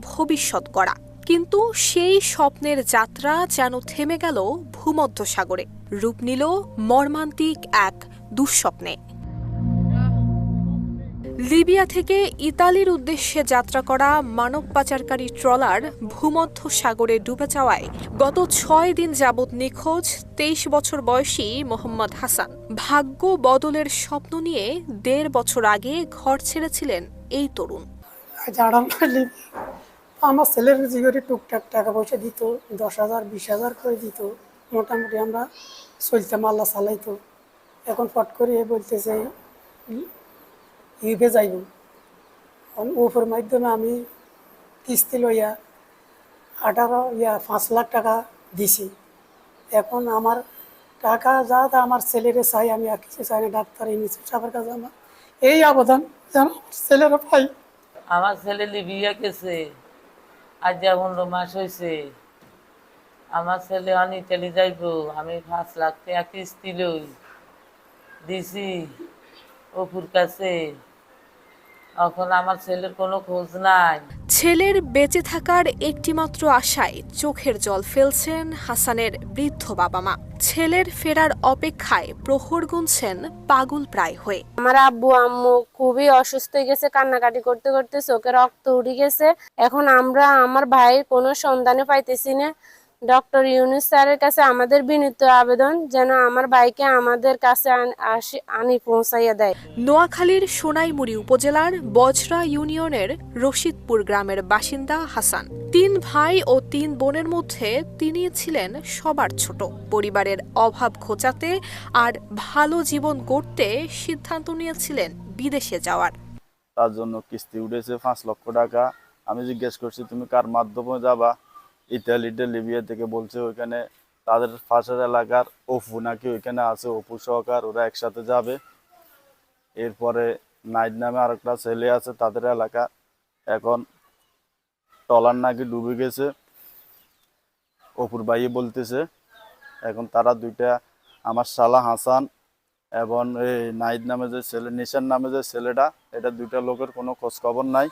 ভবিষ্যৎ গড়া। কিন্তু সেই স্বপ্নের যাত্রা যেন থেমে গেল ভূমধ্যসাগরে। রূপ নিল মর্মান্তিক এক দুঃস্বপ্নে। লিবিয়া থেকে ইতালির উদ্দেশ্যে যাত্রা করা মানব পাচারকারী ট্রলার ভূমধ্য সাগরে ডুবে যাওয়ায় গত ছয় দিন যাবৎ নিখোঁজ তেইশ বছর বয়সী মোহাম্মদ হাসান। ভাগ্য বদলের স্বপ্ন নিয়ে দেড় বছর আগে ঘর ছেড়েছিলেন এই তরুণ। আমার ছেলের জিগরে টুকটাক টাকা পয়সা দিত, দশ হাজার, বিশ হাজার করে দিত, মোটামুটি আমরা চলতাম, আল্লাহ চালাইতো। এখন ফট করে বলতেছে ইউবে যাইব। ওপর মাধ্যমে আমি কিস্তি লইয়া আঠারো, ইয়া পাঁচ লাখ টাকা দিছি। এখন আমার টাকা যা তা আমার ছেলেরে চাই, আমি আর কিছু চাই না, ডাক্তার ইউনিসেফ সাহেবের কাছে আমার এই আবেদন যেন ছেলেরা পাই। আমার ছেলে লিবিয়া গেছে। আজ যা পনেরো মাস হয়েছে আমার ছেলে অনেক ইটালি যাইব। আমি পাঁচ লাখ টাকা কিস্তি লই দিছি। অপুর কাছে এখন আমার ছেলের কোনো খোঁজ নাই। ছেলের বেঁচে থাকার একটিমাত্র আশায় চোখের জল ফেলছেন হাসানের বৃদ্ধ বাবা মা ছেলের ফেরার অপেক্ষায় প্রহর গুনছেন পাগল প্রায় হয়ে। আমার আব্বু আম্মু খুবই অসুস্থ হয়ে গেছে কান্নাকাটি করতে করতে চোখে রক্ত উঠে গেছে। এখন আমরা আমার ভাইয়ের কোনো সন্ধানে পাইতেছি না। ডক্টর ইউনুস স্যারের কাছে আমাদের বিনীত আবেদন যেন আমার ভাইকে আমাদের কাছে আসি- আনি পৌঁছাইয়া দেয়। নোয়াখালীর সোনাইমুড়ি উপজেলার বজরা ইউনিয়নের রশিদপুর গ্রামের বাসিন্দা হাসান। তিন ভাই ও তিন বোনের মধ্যে তিনি ছিলেন সবার ছোট। পরিবারের অভাব ঘোচাতে আর ভালো জীবন গড়তে সিদ্ধান্ত নিয়েছিলেন বিদেশে যাওয়ার। তার জন্য কিস্তি উঠেছে পাঁচ লক্ষ টাকা। আমি জিজ্ঞেস করছি তুমি কার মাধ্যমে যাবা? ইতালিতে লিবিয়া থেকে বলছে ওইখানে তাদের পাশের এলাকার অপু নাকি ওইখানে আছে, অপু সহকার, ওরা একসাথে যাবে। এরপরে নাইট নামে আরেকটা ছেলে আছে তাদের এলাকা। এখন টলার নাকি ডুবে গেছে, অপুর ভাইয়ে বলতেছে। এখন তারা দুইটা, আমার শালা হাসান এবং এই নাইট নামে যে ছেলে নিশান নামে যে ছেলেটা এটা দুইটা লোকের কোনো খোঁজ খবর নাই।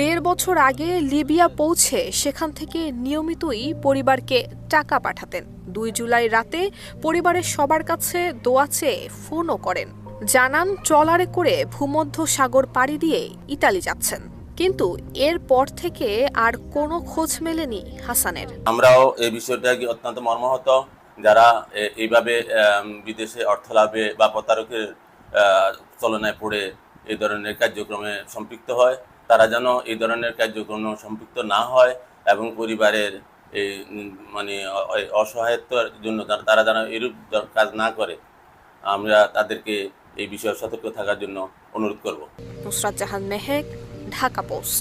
দেড় বছর আগে লিবিয়া পৌঁছে সেখান থেকে নিয়মিতই পরিবারকে টাকা পাঠাতেন। দুই জুলাই রাতে পরিবারের সবার কাছে দোয়া চেয়ে ফোনও করেন। জানান ট্রলারে করে ভূমধ্য সাগর পাড়ি দিয়ে ইতালি যাচ্ছেন। কিন্তু এরপর থেকে আর কোনো খোঁজ মেলেনি হাসানের। আমরাও এই বিষয়টাকে অত্যন্ত মর্মাহত। যারা এইভাবে বিদেশে অর্থ লাভে বা প্রতারকের চলনায় পড়ে এই ধরনের কার্যক্রমে সম্পৃক্ত হয়, তারা যেন এই ধরনের কার্যক্রমে সম্পৃক্ত না হয় এবং পরিবারের এই মানে অ- অ- অসহায়তার জন্য তারা- যেন এরূপ কাজ না করে, আমরা তাদেরকে এই বিষয়ে সতর্ক থাকার জন্য অনুরোধ করব। নুসরাত জাহান মেহেক, ঢাকা পোস্ট।